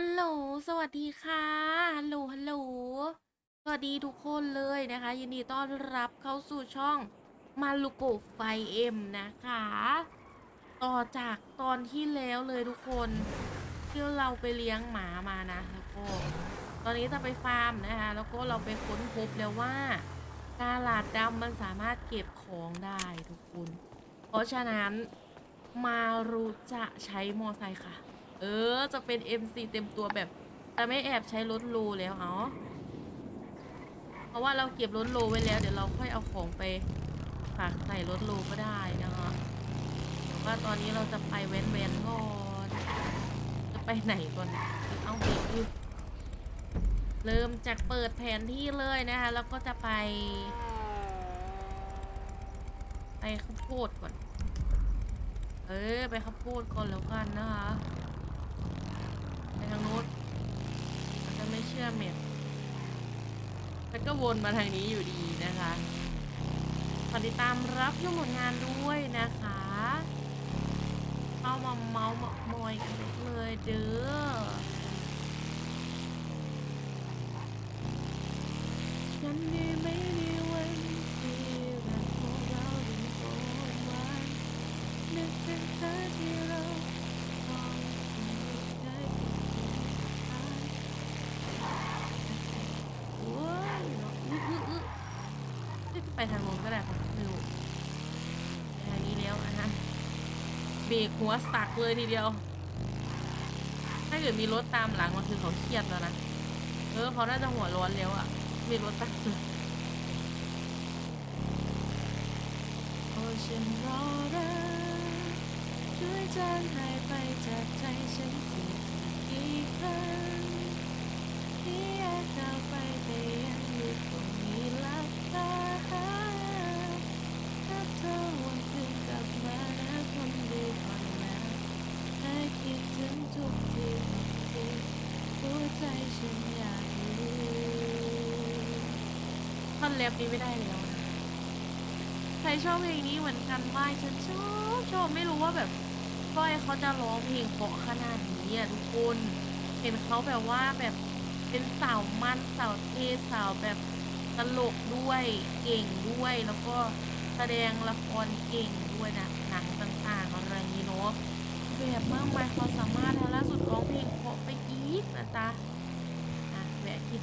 ฮัลโหล สวัสดีค่ะ ฮัลโหล ฮัลโหล สวัสดีทุกคนเลยนะคะ ยินดีต้อนรับเข้าสู่ช่องมารุโกไฟเอ็มนะคะ ต่อจากตอนที่แล้วเลยทุกคนที่เราไปเลี้ยงหมามานะแล้วก็ตอนนี้จะไปฟาร์มนะคะ แล้วก็เราไปค้นพบแล้วว่ากาลาดดำมันสามารถเก็บของได้ทุกคน เพราะฉะนั้นมารุจะใช้มอไซค์ค่ะ เออ จะเป็น MC เต็มตัวแบบแต่ไม่แอบใช้รถโลแล้วเอาเพราะว่าเราเก็บรถโลไว้แล้ว เดี๋ยวเราค่อยเอาของไปฝากใส่รถโลก็ได้นะคะแต่ว่าตอนนี้เราจะไปแว้นแว้นก่อนจะไปไหนก่อนเอาเบรกอยู่เริ่มจากเปิดแผนที่เลยนะคะ แล้วก็จะไป ไปข้าวโพดก่อน เออ ไปข้าวโพดก่อนแล้วกันนะคะ ไปทางโน้นมันจะไม่เชื่อเม็ดแล้วก็วนมาทางนี้อยู่ดีนะคะฝากติดตามรับชมผลงานด้วยนะคะเข้ามาเมาส์มามอยกันเลยเด้อฉันนี้ไม่ เบรกหัวสักเลยทีเดียว ถ้าเกิดมีรถตามหลังมันคือเขาเครียดแล้วนะ เออเขาน่าจะหัวร้อนแล้วอะ่ะ มีรถตามหลังโอ้ฉันรอรักช่วยจางหายไปจากใจฉันสียทีกี่ครั้งที่แยากก้าวไปแต่ ท่อนเล็บนี้ไม่ได้แล้วใครชอบเพลงนี้เหมือนกันบ้าฉันชอบชอบไม่รู้ว่าแบบก้อยเขาจะร้องเพลงเพราะขนาดนี้อะทุกคนเห็นเขาแบบว่าแบบเป็นสาวมันสาวเทสาวแบบตลกด้วยเก่งด้วยแล้วก็แสดงละครเก่งด้วยนะหนังต่างๆอะไรอย่างนี้เนาะแบบมากมายความสามารถแล้วล่าสุดร้องเพลงเพราะไปอีกนะจ๊ะอะแวะกิน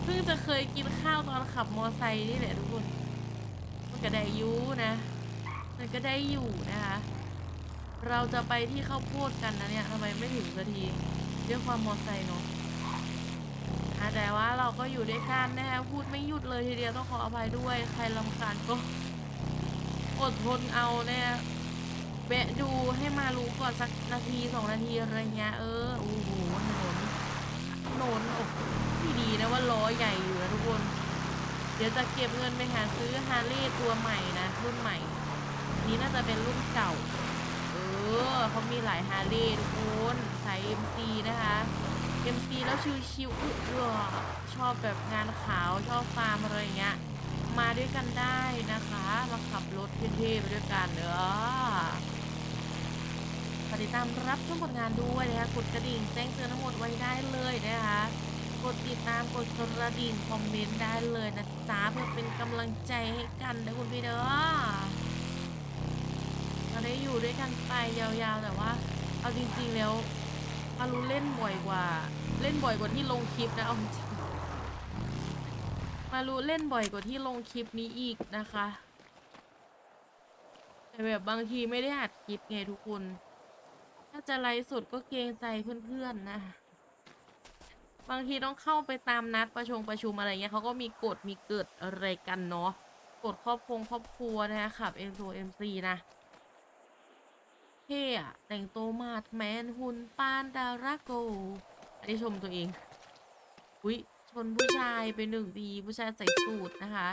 เพิ่งจะเคยกินข้าวตอนขับมอไซค์นี่แหละทุกคน มันก็ได้อยู่นะ มันก็ได้อยู่นะคะ เราจะไปที่ข้าวโพดกันนะเนี่ยทำไมไม่ถึงสักทีด้วยความมอไซค์เนาะอะแต่ว่าเราก็อยู่ด้วยกันนะคะพูดไม่หยุดเลยทีเดียวต้องขออภัยด้วย ใครลำคาญก็อดทนเอาเนี่ยแวะดูให้มารู้ก่อนสักนาทีสองนาทีอะไรเงี้ยเออโอ้โหถนนถนนโอ้ ที่ดีนะว่าล้อใหญ่อยู่นะทุกคน เดี๋ยวจะเก็บเงินไปหาซื้อฮาร์เลย์ตัวใหม่นะรุ่นใหม่ นี้น่าจะเป็นรุ่นเก่า เออเขามีหลายฮาร์เลย์ทุกคนใสาย MC นะคะ MC แล้วชิวๆอุ๊ยอชอบแบบงานขาวชอบฟาร์มอะไรเงี้ย มาด้วยกันได้นะคะมาขับรถเท่ๆไปด้วยกันเด้อฝากติดตามรับชมผลงานด้วยนะคะกดกระดิ่งแจ้งเตือนทั้งหมดไว้ได้เลยนะคะ กดติดตามกดกระดิ่งคอมเมนต์ได้เลยนะจ๊ะเพื่อเป็นกำลังใจให้กันนะคุณพี่เด้อเราได้อยู่ด้วยกันไปยาวๆแต่ว่า เอาจริงๆแล้วมารู้เล่นบ่อยกว่า เล่นบ่อยกว่าที่ลงคลิปนะเอาจริงมารู้เล่นบ่อยกว่าที่ลงคลิปนี้อีกนะคะ แต่แบบบางทีไม่ได้อัดคลิปไงทุกคน ถ้าจะไลฟ์สดก็เกรงใจเพื่อนๆนะ บางทีต้องเข้าไปตามนัดประชุมประชุมอะไรเงี้ยเขาก็มีกฎมีเกิดอะไรกันเนาะกฎครอบครวครอบครัวนะคะขับเอ็นโซเอ็มซีนะเท่อะแต่งตัวมาดแมนหุ่นปานดาราโกอันนี้ชมตัวเองอุ้ยชนผู้ชายไปหนึ่งทีผู้ชายใส่สูทนะคะ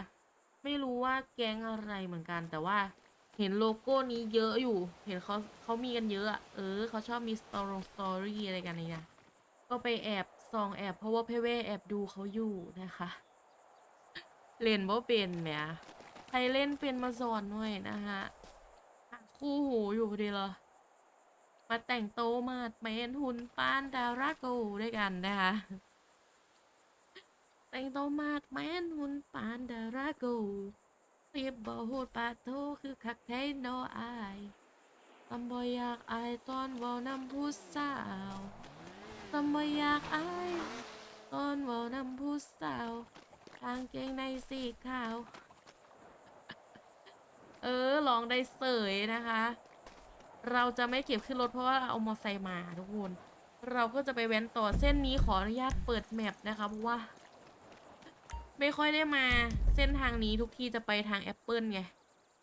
ไม่รู้ว่าแก๊งอะไรเหมือนกันแต่ว่าเห็นโลโก้นี้เยอะอยู่ เห็นเขาเขามีกันเยอะ เออ เขาชอบมีสตอรี่สตอรี่อะไรกันเนี่ยก็ไปแอบ ส่องแอบเพราะว่าเพเว่แอบดูเขาอยู่นะคะ เล่นบ่เป็นแหมใครเล่นเป็นมาสอนหน่อยนะคะคู่หูอยู่พอดีเลยมาแต่งโตมาดเป็นหุ่นปานดาราโกด้วยกันนะคะแต่งโตมาดแมนหุ่นปานดาราโกเรียบบ่หดปาโตคือคักแท้โนอายตำบ่อยากอายตอนว้านำผู้สาว ตำบ่อยากอายตอนเว้านำผู้สาวกางเกงในสีขาว เออลองได้เสยนะคะ เราจะไม่เก็บขึ้นรถเพราะว่าเอามอไซค์มาทุกคน เราก็จะไปแว้นต่อเส้นนี้ขออนุญาตเปิดแมปนะคะเพราะว่า ไม่ค่อยได้มาเส้นทางนี้ทุกที่จะไปทางแอปเปิลไง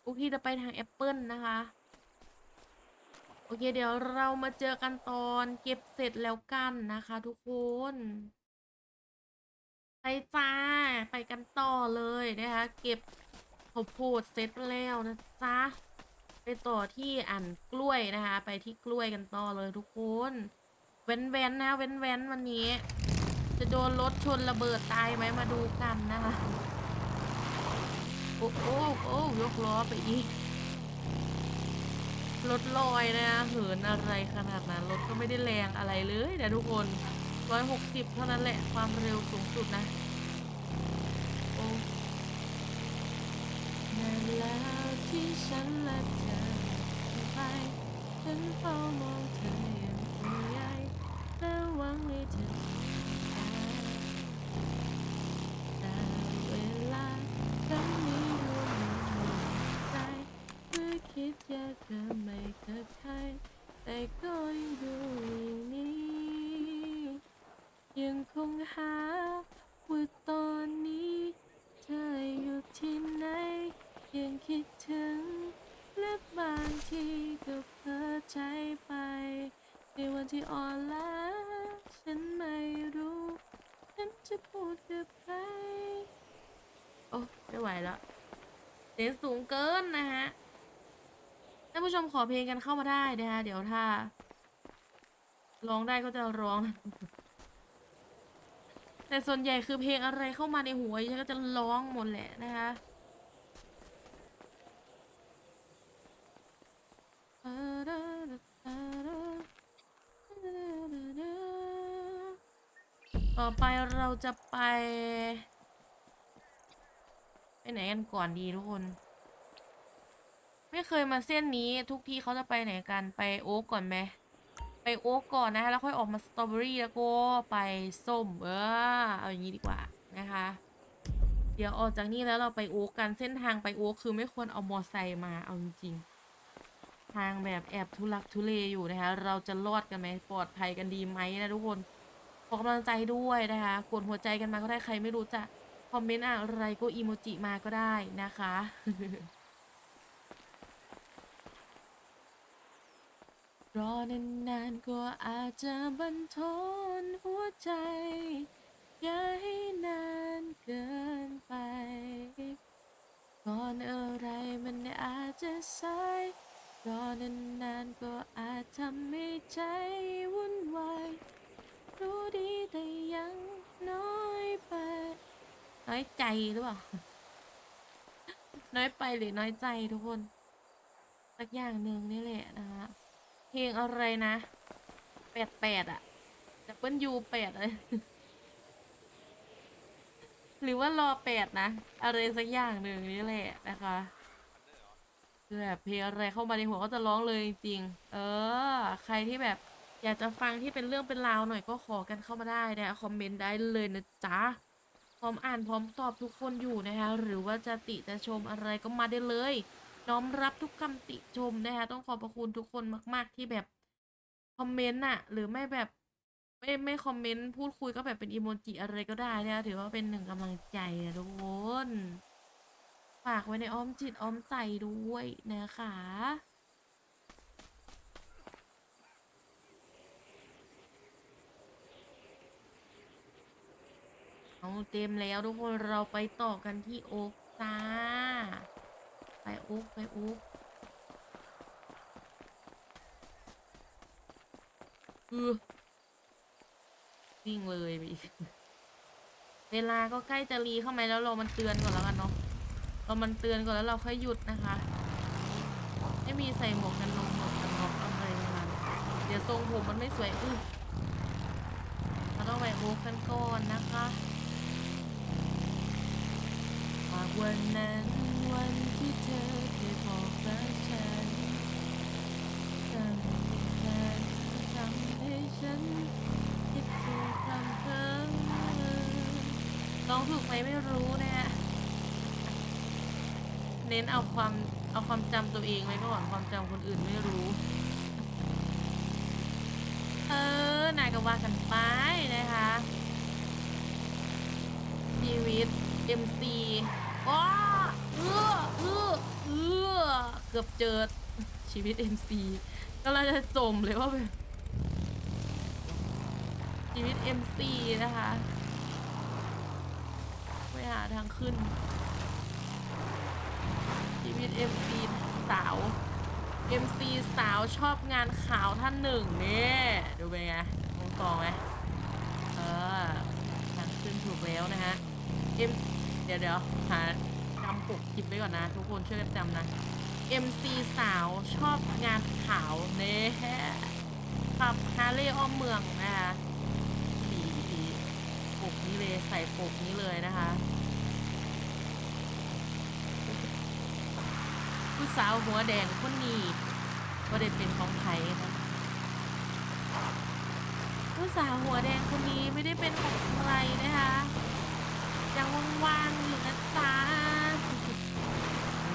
ทุกที่จะไปทางแอปเปิลนะคะ โอเค เดี๋ยวเรามาเจอกันตอนเก็บเสร็จแล้วกันนะคะ ทุกคน ไปจ้า ไปกันต่อเลยนะคะ เก็บข้าวโพดเสร็จแล้วนะจ๊ะ ไปต่อที่อ่านกล้วยนะคะ ไปที่กล้วยกันต่อเลยทุกคน เว้นเว้นนะ เว้นเว้นวันนี้ จะโดนรถชนระเบิดตายไหมมาดูกันนะคะ โอ้โอ้โอ้ยกล้อไปอีก รถลอยนะเหินอะไรขนาดนั้นรถก็ไม่ได้แรงอะไรเลยนะทุกคนร้อยหกสิบเท่านั้นแหละความเร็วสูงสุดนะโอ้นานแล้วที่ฉันและเธอไปฉันเฝ้ามองเธออย่างห่วงใยและหวังให้เธอแต่เวลาฉันมีรู้มีใจเมื่อ คิดอยากจะไม่เกิดใครแต่ก็ยังดูอย่างนี้ ยังคงหาว่าตอนนี้ เธออยู่ที่ไหน ยังคิดถึง และบางทีก็เพ้อใจไป ในวันที่อ่อนล้าฉันไม่รู้ ฉันจะพูดกับใครโอ้ไม่ไหวแล้วเสียงสูงเกินนะฮะานผู้ชมขอเพลงกันเข้ามาได้นะคะเดี๋ยวถ้าร้องได้ก็จะร้อง แต่ส่วนใหญ่คือเพลงอะไรเข้ามาในหัวฉันก็จะร้องหมดแหละนะคะต่อไปเราจะไป ไปไหนกันก่อนดีทุกคน ไม่เคยมาเส้นนี้ ทุกทีเขาจะไปไหนกันไปโอ๊กก่อนไหมไปโอ๊กก่อนนะคะแล้วค่อยออกมาสตรอเบอรี่แล้วก็ไปส้ม เออเอาอย่างนี้ดีกว่านะคะ เดี๋ยวออกจากนี่แล้วเราไปโอ๊กกันเส้นทางไปโอ๊กคือไม่ควรเอามอไซค์มาเอาจริงๆทางแบบแอบทุลักทุเลอยู่นะคะเราจะรอดกันไหมปลอดภัยกันดีไหมนะทุกคนขอกำลังใจด้วยนะคะกดหัวใจกันมาก็ได้ใครไม่รู้จะคอมเมนต์อะไรก็อีโมจิมาก็ได้นะคะ รอนานๆก็อาจจะบันทอนหัวใจ อย่าให้นานเกินไป ก่อนอะไรมันอาจจะสายรอนานๆก็อาจทำให้ใจวุ่นวายรู้ดีแต่ยังน้อยไป น้อยใจหรือเปล่า น้อยไปหรือน้อยใจทุกคน สักอย่างหนึ่งนี่แหละนะคะ เพลงอะไรนะแปดแปดอะดับเบิลยูแปดเลยหรือว่ารอแปดนะ อะไรสักอย่างหนึ่งนี่แหละนะคะคือแบบเพลงอะไรเข้ามาในหัวก็จะร้องเลยจริง เออ ใครที่แบบอยากจะฟังที่เป็นเรื่องเป็นราวหน่อยก็ขอกันเข้ามาได้นะคอมเมนต์ได้เลยนะจ๊ะ พร้อมอ่านพร้อมตอบทุกคนอยู่นะคะ หรือว่าจะติจะชมอะไรก็มาได้เลย น้อมรับทุกคำติชมนะคะต้องขอบพระคุณทุกคนมาก ๆ ที่แบบคอมเมนต์อะหรือไม่แบบไม่ไม่คอมเมนต์พูดคุยก็แบบเป็นอีโมจิอะไรก็ได้นะะถือว่าเป็นหนึ่งกำลังใจนะทุกคนฝากไว้ในอ้อมจิตอ้อมใจด้วยนะคะเอาเต็มแล้วทุกคนเราไปต่อกันที่โอ๊กจ้า โอ๊กไปโอ๊กคือวิ่งเลยไปอีกเวลาก็ใกล้จะรีเข้ามาแล้วเรามันเตือนก่อนแล้วกันเนาะเรามันเตือนก่อนแล้วเราค่อยหยุดนะคะ ไม่มีใส่หมวกกันน็อกหมวกกันน็อกอะไรประมาณนั้นแต่ทรงผมมันไม่สวยอือเราต้องไปโอ๊กกันก่อนนะคะวันนั้นวัน ที่เธอได้บอกรักฉันจะมีแฟนทำให้ฉันคิดถึงคำเพิ่มร้องถูกไหมไม่รู้นะฮะเน้นเอาความเอาความจำตัวเองไว้ก่อนความจำคนอื่นไม่รู้ เออนายก็ว่ากันไปนะคะชีวิต MC ว้า กือบเจอชีวิต MC ก็เราจะจมเลยว่าแบบชีวิต MC นะคะไปหาทางขึ้น ชีวิต MC สาว MC สาวชอบงานข่าวท่านหนึ่งเนี่ยดูเป็นไงตรงตองไหมเออทางขึ้นถูกแล้วนะฮะ M เดี๋ยวเดี๋ยวหาจำปกคลิปไว้ก่อนนะ ทุกคนช่วยกันจำนะ MC สาวชอบงานขาวเนี่ยขับฮาร์เลย์อ้อมเมืองนะคะสีสีปกนี้เลยใส่ปกนี้เลยนะคะผู้สาวหัวแดงคนนี้ก็ได้เป็นของไทยนะผู้สาวหัวแดงคนนี้ไม่ได้เป็นของใครนะคะยังว่างๆอยู่นะจ๊ะ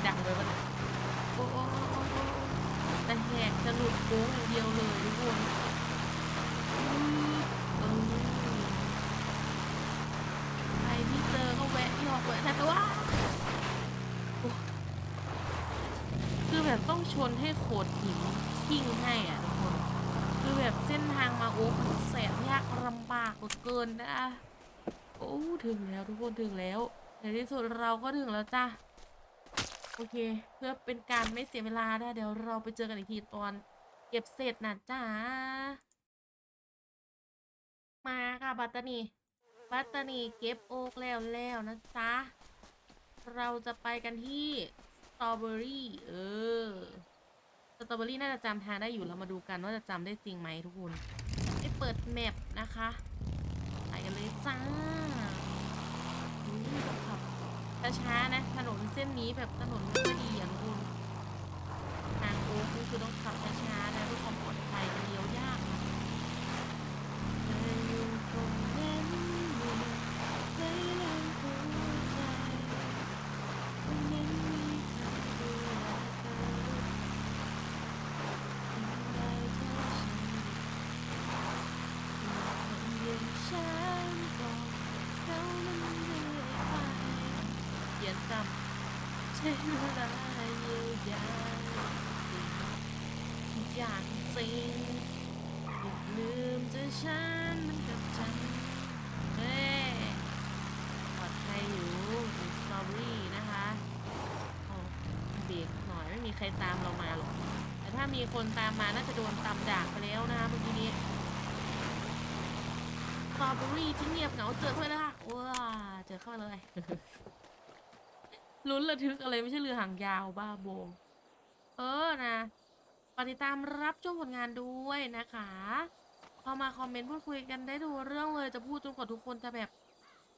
ดังไปวะเนี่ยโอ้โอ้โอ้โอ้โอ้แต่แหกจะหลุดโค้งอย่างเดียวเลยทุกคนอืมเออใครที่เจอก็แวะหยอกแวะแต่ว่าคือแบบต้องชนให้โขดหินทิ้งให้อะทุกคน คือแบบเส้นทางมาโอ้มันแสนยากลำบากเหลือเกินนะโอ้ถึงแล้วทุกคนถึงแล้วในที่สุดเราก็ถึงแล้วจ้ะโอเค เพื่อเป็นการไม่เสียเวลานะเดี๋ยวเราไปเจอกันอีกทีตอน เก็บเสร็จนะจ้า มาค่ะบัตตานีบัตตานีเก็บโอ๊กแล้วแล้วนะจ๊ะ เราจะไปกันที่สตรอเบอรี่เออ สตรอเบอรี่น่าจะจำทางได้อยู่เรามาดูกันว่าจะจำได้จริงไหมทุกคนได้เปิดแมปนะคะ ไปกันเลยจ้าขับช้าๆนะ ถนนเส้นนี้แบบถนนไม่ค่อยดีอะทุกคน ทางโค้งนี่คือต้องขับช้าๆนะ อยางจริงอย่าลืมจะฉันมันกับฉันเฮ้ยปลอดภัยอยู่ดูสตรอเบรี่นะคะโอเบรกหน่อยไม่มีใครตามเรามาหรอก แต่ถ้ามีคนตามมาน่าจะโดนตำด่างไปแล้วนะคะเมื่อกี้นี้สตรอเบอรี่ที่เงียบเหงาเจอเข้าไปแล้วค่ะว้าเจอเข้ามาเลยลุ้นระทึกอะไรไม่ใช่เรือหางยาวบ้าโบเออนะ ฝากติดตามรับชมผลงานด้วยนะคะเข้ามาคอมเมนต์พูดคุยกันได้ดูเรื่องเลยจะพูดจนกว่าทุกคนจะแบบ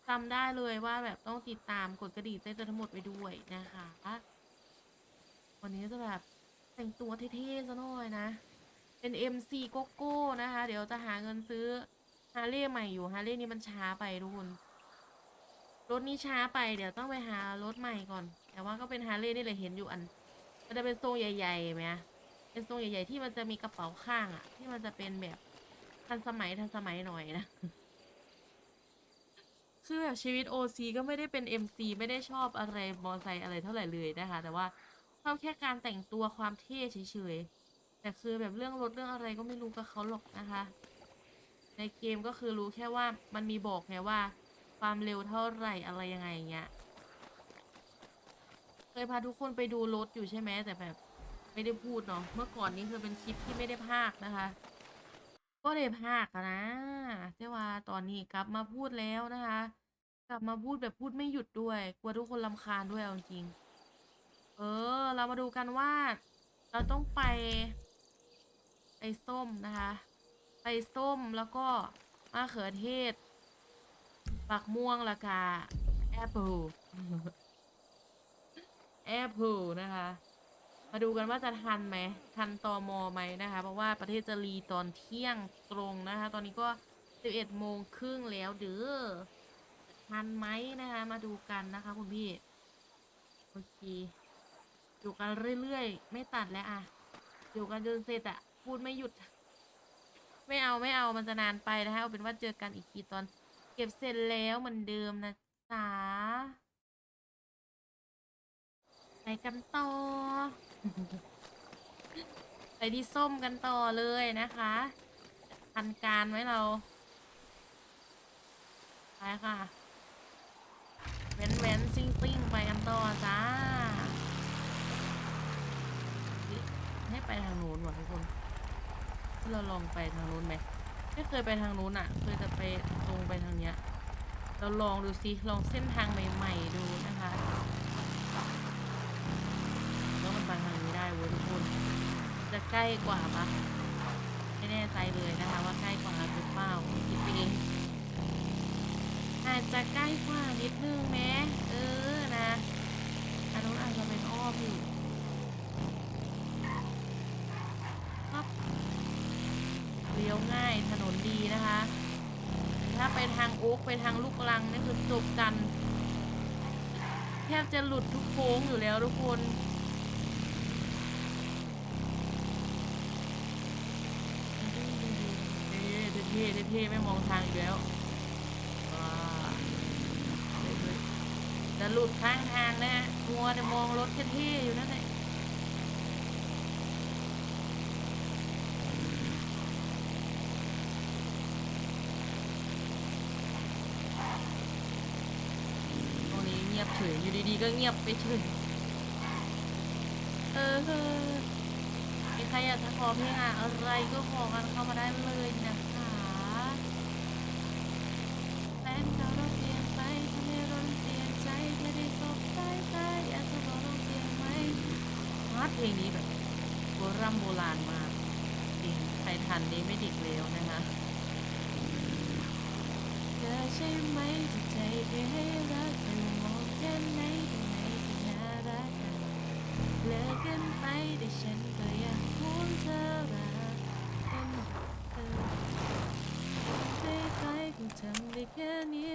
จำได้เลยว่าแบบต้องติดตามกดกระดิ่งแจ้งเตือทั้งหมดไว้ด้วยนะคะ วันนี้จะแบบแต่งตัวเท่ๆซะหน่อยนะ เป็น MC โกโก้นะคะ เดี๋ยวจะหาเงินซื้อฮาร์เลย์ใหม่อยู่ฮาร์เลย์นี้มันช้าไปทุกคนรถนี้ช้าไปเดี๋ยวต้องไปหารถใหม่ก่อน แต่ว่าก็เป็นฮาร์เลย์นี่เลยเห็นอยู่อัน มันจะเป็นทรงใหญ่ๆไหม เป็นทรงใหญ่ ๆ ที่มันจะมีกระเป๋าข้างอะที่มันจะเป็นแบบทันสมัยทันสมัยหน่อยนะ คือแบบชีวิต OC ก็ไม่ได้เป็น MC ไม่ได้ชอบอะไรมอไซค์อะไรเท่าไหร่เลยนะคะ แต่ว่าชอบแค่การแต่งตัวความเท่เฉยๆแต่คือแบบเรื่องรถเรื่องอะไรก็ไม่รู้กับเขาหรอกนะคะ ในเกมก็คือรู้แค่ว่ามันมีบอกไงว่า ความเร็วเท่าไหร่อะไรยังไงอย่างเงี้ยเคยพาทุกคนไปดูรถอยู่ใช่ไหมแต่แบบ ไม่ได้พูดเนาะเมื่อก่อนนี้คือเป็นคลิปที่ไม่ได้พากนะคะ ก็ได้พากะนะแต่ว่าตอนนี้กลับมาพูดแล้วนะคะ กลับมาพูดแบบพูดไม่หยุดด้วยกลัวทุกคนรำคาญด้วยเอาจริง เออ เรามาดูกันว่า เราต้องไปไปส้มนะคะ ไปส้มแล้วก็มะเขือเทศปักม่วงละกาแอปเปิลแอปเปิลนะคะ มาดูกันว่าจะทันไหมทันตอมอไหมนะคะ เพราะว่าประเทศจะรีตอนเที่ยงตรงนะคะ ตอนนี้ก็11โมงครึ่งแล้วเด้อทันไหมนะคะ มาดูกันนะคะ คุณพี่โอเคอยู่กันเรื่อยๆ ไม่ตัดแล้วอะอยู่กันจนเสร็จอะพูดไม่หยุด ไม่เอาไม่เอามันจะนานไปนะคะเอาเป็นว่าเจอกันอีกทีตอน เก็บเสร็จแล้วเหมือนเดิมนะจ๊ะไปกันต่อ ไปที่ส้มกันต่อเลยนะคะทันการไว้เรา ไปค่ะ เว้นเว้นซิ่งซิ่งไปกันต่อจ้า ให้ไปทางนู้นว่ะทุกคนที่เราลองไปทางนู้นไหม ไม่เคยไปทางนู้นอะ เคยแต่ไปตรงไปทางเนี้ย เราลองดูสิลองเส้นทางใหม่ ๆ ดูนะคะแล้วมันไปทาง เว้ยทุกคนจะใกล้กว่าปะไม่แน่ใจเลยนะคะว่าใกล้กว่าหรือเปล่าคิดไปเองอาจจะใกล้กว่านิดนึงแม้เออนะอันนู้นอาจจะเป็นอ้อมอยู่ครับเลี้ยวง่ายถนนดีนะคะ ถ้าไปทางโอ๊กไปทางลูกลังนี่คือจบกัน แทบจะหลุดทุกโค้งอยู่แล้วทุกคน เท่เท่เท่ไม่มองทางอีกแล้วว้าจะหลุดข้างทางนะฮะมัวแต่มองรถเท่ๆอยู่นั่นแหละตรงนี้เงียบเฉยอยู่ดีๆก็เงียบไปเฉยเออเออมีใครอยากจะขอเพลงอะอะไรก็ขอกันเข้ามาได้เลยนะ เพลงนี้แบบโบราณโบราณมากจริงใครทันนี้ไม่ดิกแล้วนะคะเธอใช่ไหมที่ใจไปให้รักเธอมองแค่ไหนตรงไหนที่น่ารักเลิกกันไปแต่ฉันก็ยังห่วงเธอรักกันเธอใจไปคงทำได้แค่นี้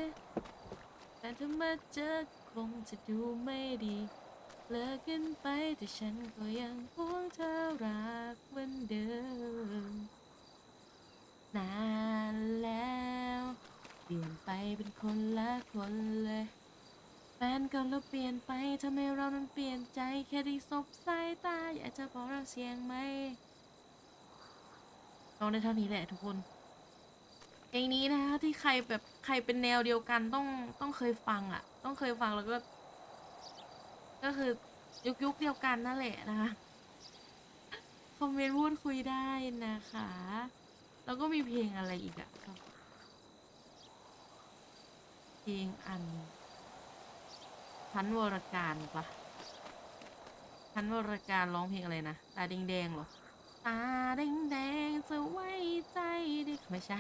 แต่ถ้ามาเจอคงจะดูไม่ดี เลิกกันไปแต่ฉันก็ยังห่วงเธอรักเหมือนเดิม นานแล้วเปลี่ยนไปเป็นคนละคนเลยแฟนเก่าเราเปลี่ยนไปทำให้เรานั้นเปลี่ยนใจแค่ได้สบสายตาอยากจะบอกเราเสียงไหมลองได้เท่านี้แหละทุกคนเพลงนี้นะคะที่ใครแบบใครเป็นแนวเดียวกันต้องต้องเคยฟังอะ ต้องเคยฟังแล้วก็ ก็คือยุคยุคเดียวกันนั่นแหละนะคะ คอมเมนต์พูดคุยได้นะคะ แล้วก็มีเพลงอะไรอีกอะเพลงอันพันวรการปะพันวรการร้องเพลงอะไรนะ ตาแดงๆหรอ ตาแดงๆจะไว้ใจดิไม่ใช่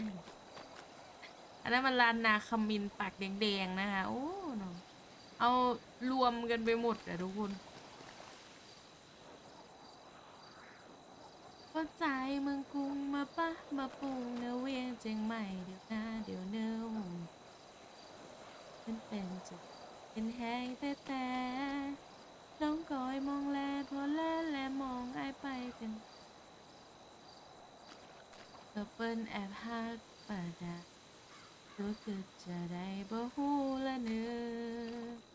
อันนั้นมันลานนาคมินปากแดงๆนะคะ โอ้เนาะเอา รวมกันไปหมดอะทุกคน เข้าใจเมืองกรุงมาปะมาปรุงเนื้อเวียงเจียงใหม่เดี๋ยวหน้าเดี๋ยวเนื้อหงมันเป็นจุดเป็นแห้งแต่แต่น้องกอยมองแลพอแลแลมองไอไปเป็นก็เปิ้นแอบฮักปาดาตัวเกิดจะได้บ่ฮู้ละเนื้อ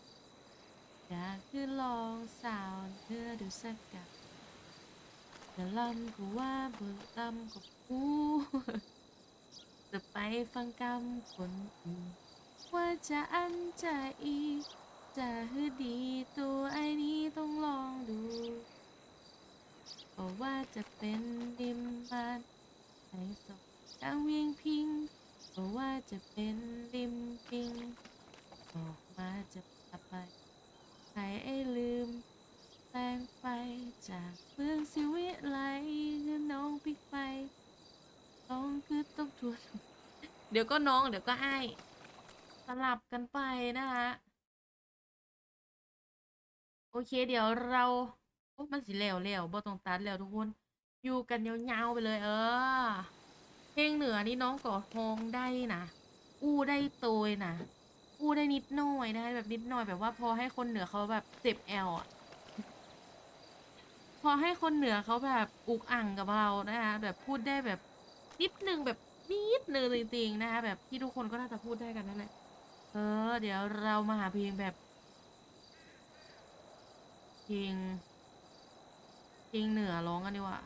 อยากคือลองสาวเนื้อดูสักกับจะลำก็ว่าบ่ลำก็ฮู้จะไปฟังกำคนอื่นว่าจะอันจะอีจะฮือดีตัวไอ้นี้ต้องลองดูเพราะว่าจะเป็นดิมบานใส่สองดังเวียงพิงเพราะว่าจะเป็นดิมพิงออกมาจะไป ใครไอ้ลืมแปลงไปจากเมืองสิวิไลจะน้องพลิกไปต้องคือต้องทวนเดี๋ยวก็น้องเดี๋ยวก็ไอ้สลับกันไปนะคะโอเค เดี๋ยวเราโอ้มันสิแล้วแล้วบ่ต้องตัดแล้วทุกคน อยู่กันยาวๆไปเลย เออ เพลงเหนือนี่น้องก็ฮองได้นะอู้ได้โตยนะ อู้ได้นิดหน่อยนะแบบนิดหน่อยแบบว่าพอให้คนเหนือเขาแบบเจ็บแอลอะพอให้คนเหนือเขาแบบอุกอ่างกับเรานะคะแบบพูดได้แบบนิดนึงแบบนิดนึงจริงๆนะคะแบบที่ทุกคนก็น่าจะพูดได้กันนั่นแหละเออ เดี๋ยวเรามาหาเพลงแบบเพลงเพลงเหนือร้องกันดีกว่า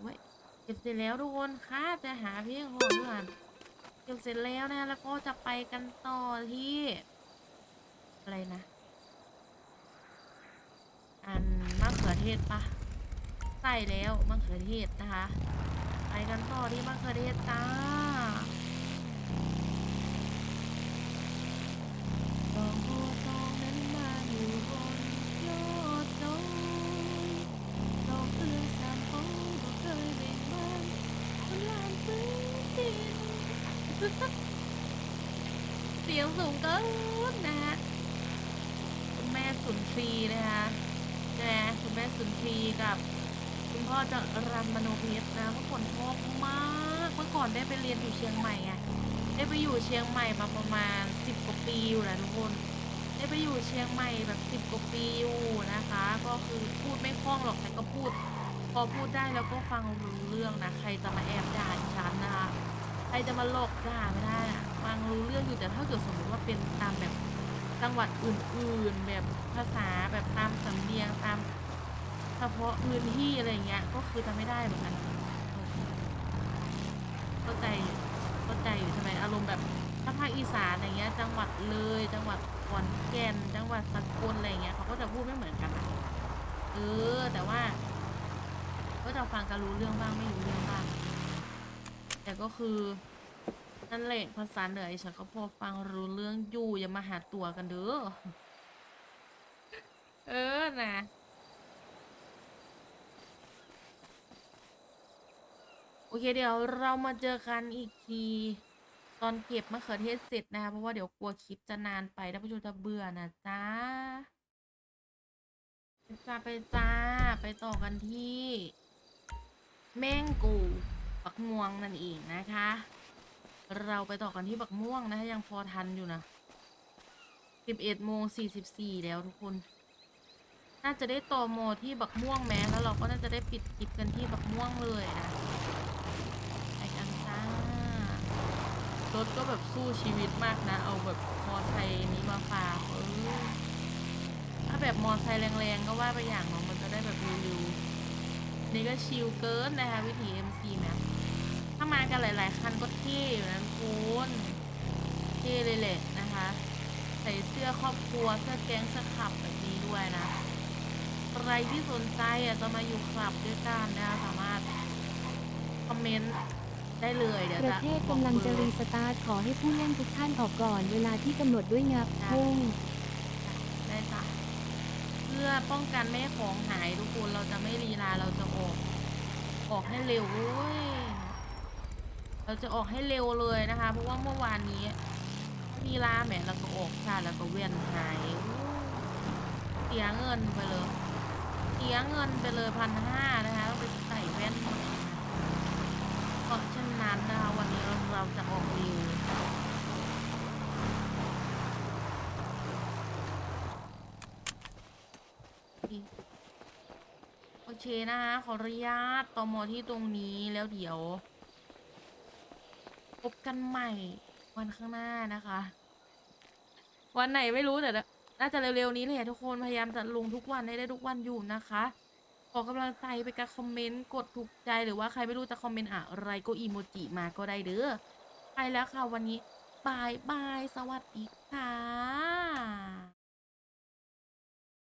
เว้ย เก็บเสร็จแล้วทุกคนค่ะจะหาเพลงของก่อนเก็บเสร็จแล้วนะแล้วก็จะไปกันต่อที่ อะไรนะ อันมะเขือเทศปะใส่แล้วมะเขือเทศนะคะ ไปกันต่อที่มะเขือเทศจ้าดอกบั สูงเกินนะฮะคุณแม่สุนทรีนะคะใช่ไหมคุณแม่สุนทรีกับคุณพ่อจะรันมโนเพชรนะเมื่อก่อนชอบมากเมื่อก่อนได้ไปเรียนอยู่เชียงใหม่ไงได้ไปอยู่เชียงใหม่มาประมาณสิบกว่าปีอยู่นะทุกคนได้ไปอยู่เชียงใหม่แบบสิบกว่าปีอยู่นะคะ ก็คือพูดไม่คล่องหรอกแต่ก็พูด พอพูดได้แล้วก็ฟังรู้เรื่องนะใครจะมาแอบด่าฉันนะคะ รจะมาหลอกด่าไม่ได้อะฟังรู้เรื่องอยู่แต่ถ้าเกิดสมมติว่าเป็นตามแบบจังหวัดอื่นๆ แบบภาษาแบบตามสำเนียงตามเฉพาะพื้นที่อะไรเงี้ย ก็คือจะไม่ได้เหมือนกันเข้าใจอยู่เข้าใจอยู่ใช่ไหมอารมณ์แบบถ้าภาคอีสานอะไรเงี้ย จังหวัดเลย จังหวัดขอนแก่นจังหวัดสกลอะไรเงี้ยเขาก็จะพูดไม่เหมือนกันนะเออแต่ว่า ก็จะฟังกันรู้เรื่องบ้างไม่รู้เรื่องบ้าง แต่ก็คือ นั่นแหละภาษาเหนือไอ้ฉันก็พอฟังรู้เรื่องอยู่อย่ามาหาตัวกันเด้อ เออนะโอเคเดี๋ยวเรามาเจอกันอีกที ตอนเก็บมะเขือเทศเสร็จนะคะเพราะว่าเดี๋ยวกลัวคลิปจะนานไปท่านผู้ชมจะเบื่อนะจ้าจ้าไปจ้า ไปต่อกันที่ แมงกู บักม่วงนั่นเองนะคะ เราไปต่อกันที่บักม่วงนะคะยังพอทันอยู่นะ11โมง44แล้วทุกคน น่าจะได้ต่อโมที่บักม่วงแม้แล้วเราก็น่าจะได้ปิดคลิปกันที่บักม่วงเลยนะไปกันจ้ารถก็แบบสู้ชีวิตมากนะ เอาแบบมอไซค์นี้มาฝากเออถ้าแบบมอไซค์แรงๆก็ว่าไปอย่างเนาะมันจะได้แบบร็วๆนี่ก็ชิลเกินนะคะวิถี MC แมปถ้ามากันหลาย ๆ คันก็เท่อยู่นะทุกคนเท่เลยแหละนะคะ ใส่เสื้อครอบครัวเสื้อแก๊งเสื้อคลับแบบนี้ด้วยนะใครที่สนใจอะจะมาอยู่คลับด้วยกันนะคะสามารถคอมเมนต์ได้เลยเดี๋ยวประจะเทศบอกกำลังเบจะอรีร์สตาร์ทขอให้ผู้เล่นทุกท่านออกก่อนเวลาที่กำหนดด้วยงับจ้ะพุ่ง ได้จ้ะเพื่อป้องกันไม่ให้ของหายทุกคนเราจะไม่ลีลาเราจะออกออกให้เร็วเว้ย เราจะออกให้เร็วเลยนะคะ เพราะว่าเมื่อวานนี้ลีลาแหมเราก็ออกค่ะแล้วก็เวียนหายเสียเงินไปเลยเสียเงินไปเลยพันห้านะคะต้องไปใส่แว่นเพราะฉะนั้นนะคะวันนี้เราจะออกเร็วโอเคนะคะขออนุญาตต่อมอที่ตรงนี้แล้วเดี๋ยว พบกันใหม่ วันข้างหน้านะคะ วันไหนไม่รู้แต่น่าจะเร็วๆนี้เลยทุกคนพยายามจะลงทุกวันให้ได้ทุกวันอยู่นะคะขอกำลังใจไปกับคอมเมนต์กดถูกใจหรือว่าใครไม่รู้จะคอมเมนต์อะไรก็อีโมจิมาก็ได้เด้อไปแล้วค่ะวันนี้บายบายสวัสดีค่ะ